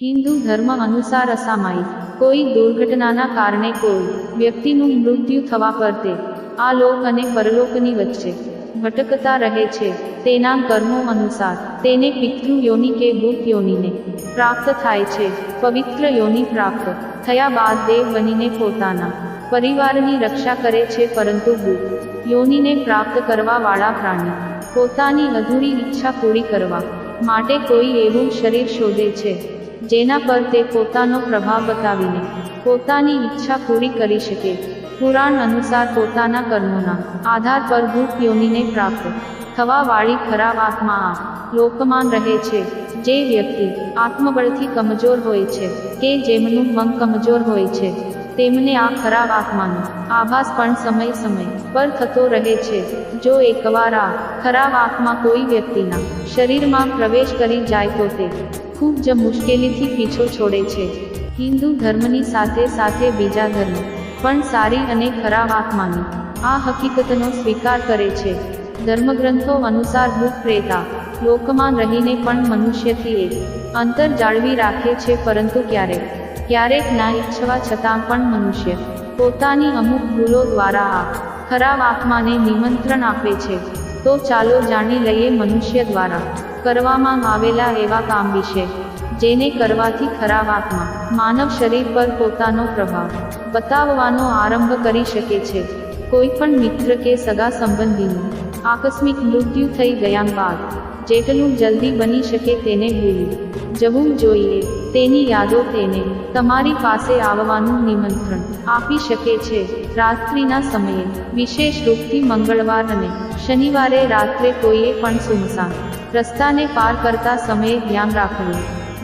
હિન્દુ ધર્મ અનુસાર અસામાયિક. કોઈ દુર્ઘટનાના કારણે કોઈ વ્યક્તિનું મૃત્યુ થવા પર તે આ લોક અને પરલોકની વચ્ચે ભટકતા રહે છે. તેના કર્મો અનુસાર તેને પિતૃ યોનિ કે ગુપ્ત યોનિને પ્રાપ્ત થાય છે. પવિત્ર યોનિ પ્રાપ્ત થયા બાદ દેવ બનીને પોતાના પરિવારની રક્ષા કરે છે પરંતુ ગુપ્ત યોનિને પ્રાપ્ત કરવા વાળા પ્રાણી પોતાની અધૂરી ઈચ્છા પૂરી કરવા માટે કોઈ એવું શરીર શોધે છે. જેના પર તે પોતાનો પ્રભાવ બતાવીને પોતાની ઈચ્છા પૂરી કરી શકે. પુરાણ અનુસાર પોતાના કર્મોના આધાર પર ભૂત યોનિને પ્રાપ્ત થવાવાળી ખરાબ આત્મા આ લોકમાન રહે છે, જે વ્યક્તિ આત્મબળથી કમજોર હોય છે, કે જેમનું મન કમજોર હોય છે. તેમને આ ખરાબ આત્માનો આભાસ પણ સમય સમય પર થતો રહે છે. જો એકવાર આ ખરાબ આત્મા કોઈ વ્યક્તિના શરીરમાં પ્રવેશ કરી જાય તો તે ખૂબ જ મુશ્કેલીથી પીછો છોડે છે. હિન્દુ ધર્મની સાથે સાથે બીજા ધર્મ પણ સારી અને ખરાબ આત્માની આ હકીકતનો સ્વીકાર કરે છે. ધર્મગ્રંથો અનુસાર ભૂત પ્રેતા લોકમાં રહીને પણ મનુષ્યથી એક અંતર જાળવી રાખે છે, પરંતુ ક્યારેક ક્યારેક ના ઈચ્છવા છતાં પણ મનુષ્ય પોતાની અમુક ભૂલો દ્વારા આ ખરાબ આત્માને નિમંત્રણ આપે છે. તો ચાલો જાણી લઈએ મનુષ્ય દ્વારા કરવામાં આવેલા એવા કામ વિશે, જેને કરવાથી ખરાબ આત્મા માનવ શરીર પર પોતાનો પ્રભાવ બતાવવાનો આરંભ કરી શકે છે. કોઈ પણ મિત્ર કે સગા સંબંધીનું આકસ્મિક મૃત્યુ થઈ ગયા બાદ જેટલું જલ્દી બની શકે તેને ભૂલી જવું જોઈએ. તેની યાદો તેને તમારી પાસે આવવાનું નિમંત્રણ આપી શકે છે. રાત્રિના સમયે, વિશેષ રૂપથી મંગળવાર અને શનિવારે રાત્રે કોઈએ પણ સુમસાન રસ્તાને પાર કરતા સમયે ધ્યાન રાખવું.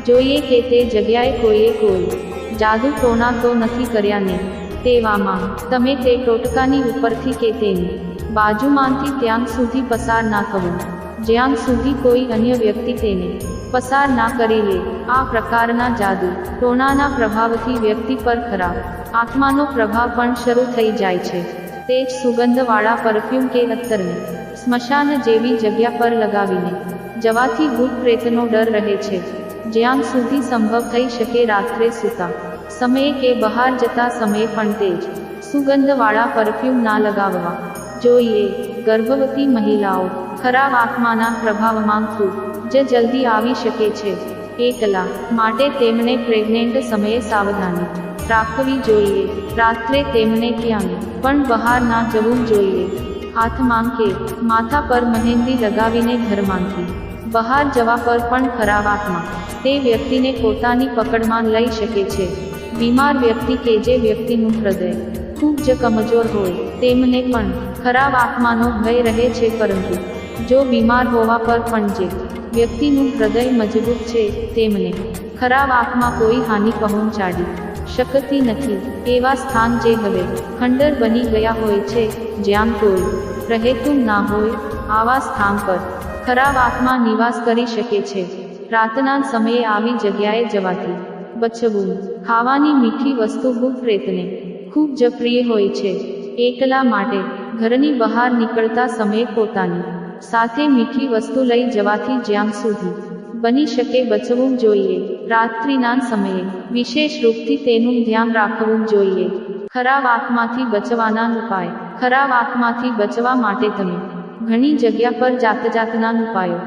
જોઈએ કે તે જગ્યાએ કોઈએ કોઈ જાદુ ટોણા તો નથી કર્યા ને. તેવામાં, તમે તે ટોટકાની ઉપરથી કે તેની બાજુમાંથી ત્યાં સુધી પસાર ના થવું જ્યાં સુધી કોઈ અન્ય વ્યક્તિ તેને પસાર ના કરી લે. આ પ્રકારના જાદુ ટોણાના પ્રભાવથી વ્યક્તિ પર ખરાબ. આત્માનો પ્રભાવ પણ શરૂ થઈ જાય છે. તે જ સુગંધવાળા પરફ્યુમ કે અત્તરને સ્મશાન જેવી જગ્યા પર લગાવીને જવાથી ભૂત પ્રેતનો ડર રહે છે. જ્યાં સુધી સંભવ થઈ શકે રાત્રે સૂતા. સમયે કે બહાર જતા સમયે પણ તે જ સુગંધવાળા પરફ્યુમ ના લગાવવા. જોઈએ ગર્ભવતી મહિલાઓ ખરાબ આત્માના પ્રભાવમાં ખૂબ જ જલ્દી આવી શકે છે. એકલા માટે તેમણે પ્રેગ્નેન્ટ સમયે સાવધાની રાખવી જોઈએ. રાત્રે તેમને ક્યાંય પણ બહાર ના જવું જોઈએ. હાથમાં કે માથા પર મહેંદી લગાવીને ઘરમાંથી બહાર જવા પર પણ ખરાબ આત્મા. તે વ્યક્તિને પોતાની પકડમાં લઈ શકે છે. બીમાર વ્યક્તિ કે જે વ્યક્તિનું હૃદય ખૂબ જ કમજોર હોય, તેમને પણ ખરાબ આત્માનો ભય રહે છે પરંતુ જો બીમાર હોવા પર પણ જે વ્યક્તિનું હૃદય મજબૂત છે, તેમને ખરાબ આત્મા કોઈ હાનિ પહોંચાડી શકતી નથી. એવા સ્થાન જે હવે ખંડર બની ગયા હોય છે, જ્યાં કોઈ રહેતું ના હોય, આવા સ્થાન પર ખરાબ આત્મા નિવાસ કરી શકે છે. રાતના સમયે આવી જગ્યાએ જવાથી બચવું, ખાવાની મીઠી વસ્તુ ભૂત પ્રેતને ખૂબ જ પ્રિય હોય છે. એકલા માટે ઘરની બહાર નીકળતા સમયે પોતાની સાથે મીઠી વસ્તુ લઈ જવાથી જ્યાં સુધી બની શકે બચવું જોઈએ. રાત્રિના સમયે વિશેષ રૂપથી તેનું ધ્યાન રાખવું જોઈએ. ખરાબ આંખમાંથી બચવાના ઉપાય. ખરાબ આંખમાંથી બચવા માટે તમે ઘણી જગ્યા પર જાત જાતના ઉપાયો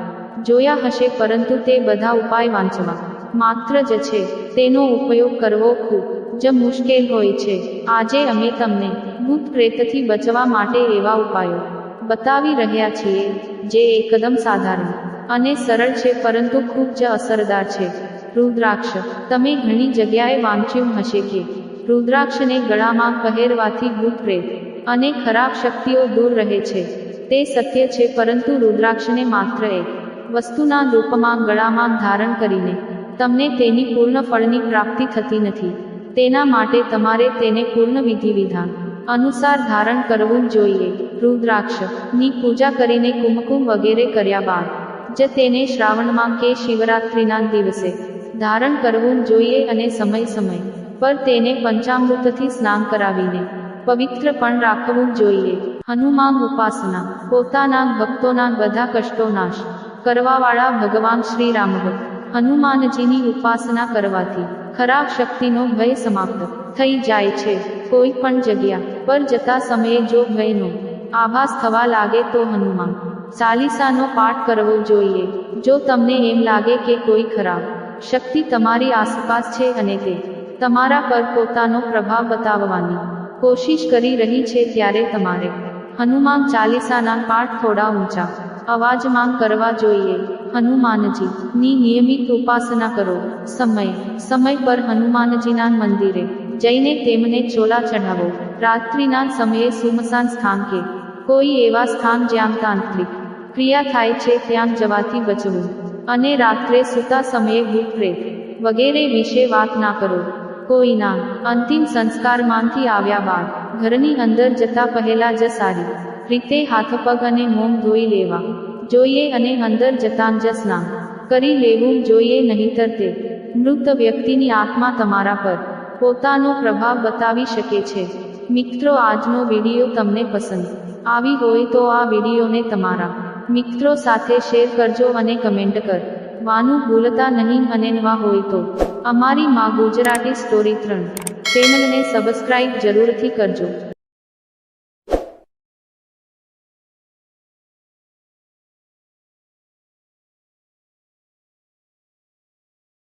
જોયા હશે પરંતુ તે બધા ઉપાય વાંચવા માત્ર જ છે. તેનો ઉપયોગ કરવો ખૂબ જ મુશ્કેલ હોય છે. આજે અમે તમને ભૂત પ્રેતથી બચવા માટે એવા ઉપાયો બતાવી રહ્યા છીએ, જે એકદમ સાધારણ અને સરળ છે, પરંતુ ખૂબ જ અસરદાર છે. રુદ્રાક્ષ, તમે ઘણી જગ્યાએ વાંચ્યું હશે કે રુદ્રાક્ષને ગળામાં પહેરવાથી ભૂત પ્રેત અને ખરાબ શક્તિઓ દૂર રહે છે. તે સત્ય છે, પરંતુ રુદ્રાક્ષને માત્ર એક વસ્તુના રૂપમાં ગળામાં ધારણ કરીને તમને તેની પૂર્ણ ફળની પ્રાપ્તિ થતી નથી. તેના માટે તમારે તેને પૂર્ણ વિધિ વિધાન અનુસાર ધારણ કરવું જોઈએ. રુદ્રાક્ષની પૂજા કરીને કુમકુમ વગેરે કર્યા બાદ, જ તેને શ્રાવણમાં કે શિવરાત્રિના દિવસે ધારણ કરવું જોઈએ અને સમય સમય પર તેને પંચામૃતથી સ્નાન કરાવીને પવિત્ર પણ રાખવું જોઈએ. હનુમાન ઉપાસના, પોતાના ભક્તોના બધા કષ્ટો નાશ કરવાવાળા ભગવાન શ્રી રામ હનુમાનજીની ઉપાસના કરવાથી ખરાબ શક્તિનો ભય સમાપ્ત થઈ જાય છે. કોઈ પણ જગ્યા પર જતા સમયે જો ભયનો આભાસ થવા લાગે તો હનુમાન ચાલીસાનો પાઠ કરવો જોઈએ. જો તમને એમ લાગે કે કોઈ ખરાબ શક્તિ તમારી આસપાસ છે અને તે તમારા પર પોતાનો પ્રભાવ બતાવવાની કોશિશ કરી રહી છે ત્યારે તમારે હનુમાન ચાલીસાના પાઠ થોડા ઊંચા અવાજમાં કરવા જોઈએ. હનુમાનજી ની નિયમિત ઉપાસના કરો. સમય સમય પર હનુમાનજીના મંદિરે જઈને તેમને ચોલા ચઢાવો. રાત્રિના સમયે સુમસાન સ્થાન કે. કોઈ એવા સ્થાન જ્યાં તાંત્રિક ક્રિયા થાય છે ત્યાં જવાથી બચવું. અને રાત્રે સૂતા સમયે ભૂત પ્રેત વગેરે વિશે વાત ના કરો. કોઈના અંતિમ સંસ્કારમાંથી આવ્યા બાદ ઘરની અંદર જતા પહેલા જ સારી રીતે હાથપગ અને મોમ ધોઈ લેવા. જોઈએ અને અંદર જતાં જ સ્નાન કરી લેવું જોઈએ નહીંતર તે મૃત વ્યક્તિની આત્મા તમારા પર પોતાનો પ્રભાવ બતાવી શકે છે. મિત્રો, આજનો વીડિયો તમને પસંદ આવી હોય તો આ વિડીયોને તમારા મિત્રો સાથે શેર કરજો અને કમેન્ટ કર. વાનું ભૂલતા નહીં અને નવા હોય તો અમારી માં ગુજરાતી સ્ટોરી ત્રણ ચેનલને સબસ્ક્રાઇબ જરૂરથી કરજો.